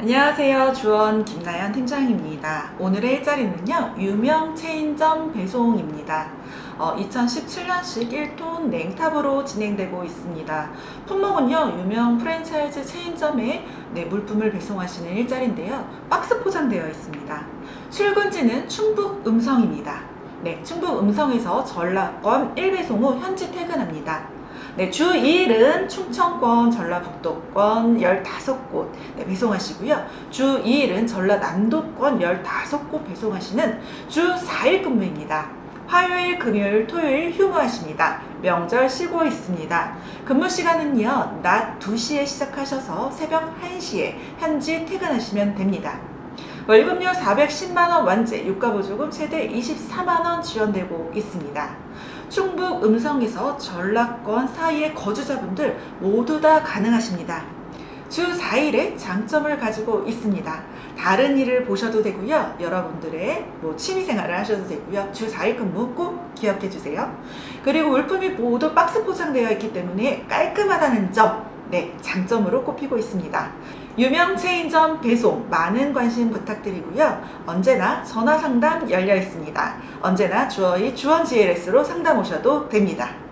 안녕하세요. 주원 김나연 팀장입니다. 오늘의 일자리는요, 유명 체인점 배송입니다. 어, 2017년식 1톤 냉탑으로 진행되고 있습니다. 품목은요, 유명 프랜차이즈 체인점에 네, 물품을 배송하시는 일자리인데요. 박스 포장되어 있습니다. 출근지는 충북 음성입니다. 네, 충북 음성에서 전라권 1배송 후 현지 퇴근합니다. 네, 주 2일은 충청권, 전라북도권 15곳 네, 배송하시고요. 주 2일은 전라남도권 15곳 배송하시는 주 4일 근무입니다. 화요일, 금요일, 토요일 휴무하십니다. 명절 쉬고 있습니다. 근무 시간은요, 낮 2시에 시작하셔서 새벽 1시에 현지 퇴근하시면 됩니다. 월급료 410만원 완제, 유가보조금 최대 24만원 지원되고 있습니다. 충북 음성에서 전라권 사이의 거주자분들 모두 다 가능하십니다. 주 4일의 장점을 가지고 있습니다. 다른 일을 보셔도 되고요. 여러분들의 뭐 취미 생활을 하셔도 되고요. 주 4일 근무 꼭 기억해 주세요. 그리고 물품이 모두 박스 포장되어 있기 때문에 깔끔하다는 점, 네, 장점으로 꼽히고 있습니다. 유명 체인점 배송 많은 관심 부탁드리고요. 언제나 전화 상담 열려 있습니다. 언제나 주어이 주원 GLS로 상담 오셔도 됩니다.